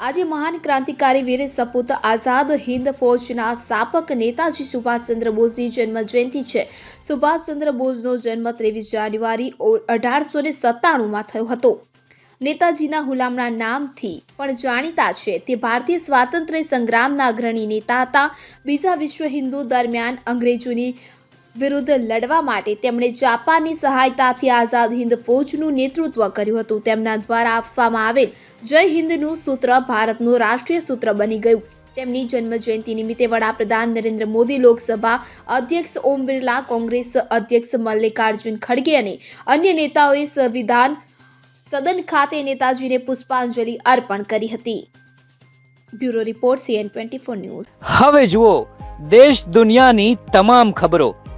આજે મહાન ક્રાંતિકારી વીર સપૂત આઝાદ હિન્દ ફોજના સ્થાપક નેતાજી સુભાષચંદ્ર બોઝની જન્મ જયંતિ છે. સુભાષચંદ્ર બોઝનો જન્મ ત્રેવીસ જાન્યુઆરી અઢારસો ને સત્તાણુંમાં થયો હતો. નેતાજીના હુલામણા નામથી પણ જાણીતા છે તે ભારતીય સ્વાતંત્ર્ય સંગ્રામના અગ્રણી નેતા હતા. બીજા વિશ્વ હિન્દુ દરમિયાન અંગ્રેજોની વિરુદ્ધ લડવા માટે તેમણે જાપાનની સહાયતાથી આઝાદ હિન્દ ફૌજનું નેતૃત્વ કર્યું હતું. તેમના દ્વારા આપવામાં આવેલ જય હિન્દનું સૂત્ર ભારતનું રાષ્ટ્રીય સૂત્ર બની ગયું. તેમની જન્મજયંતિ નિમિત્તે વડાપ્રધાન નરેન્દ્ર મોદી લોકસભા અધ્યક્ષ ઓમ બિરલા, કોંગ્રેસ અધ્યક્ષ મલ્લિકાર્જુન ખડગે અને અન્ય નેતાઓએ સંવિધાન સદન ખાતે નેતાજીને પુષ્પાંજલિ અર્પણ કરી હતી. Bureau report, CN twenty four news. હવે જુઓ, દેશ દુનિયાની તમામ ખબરો.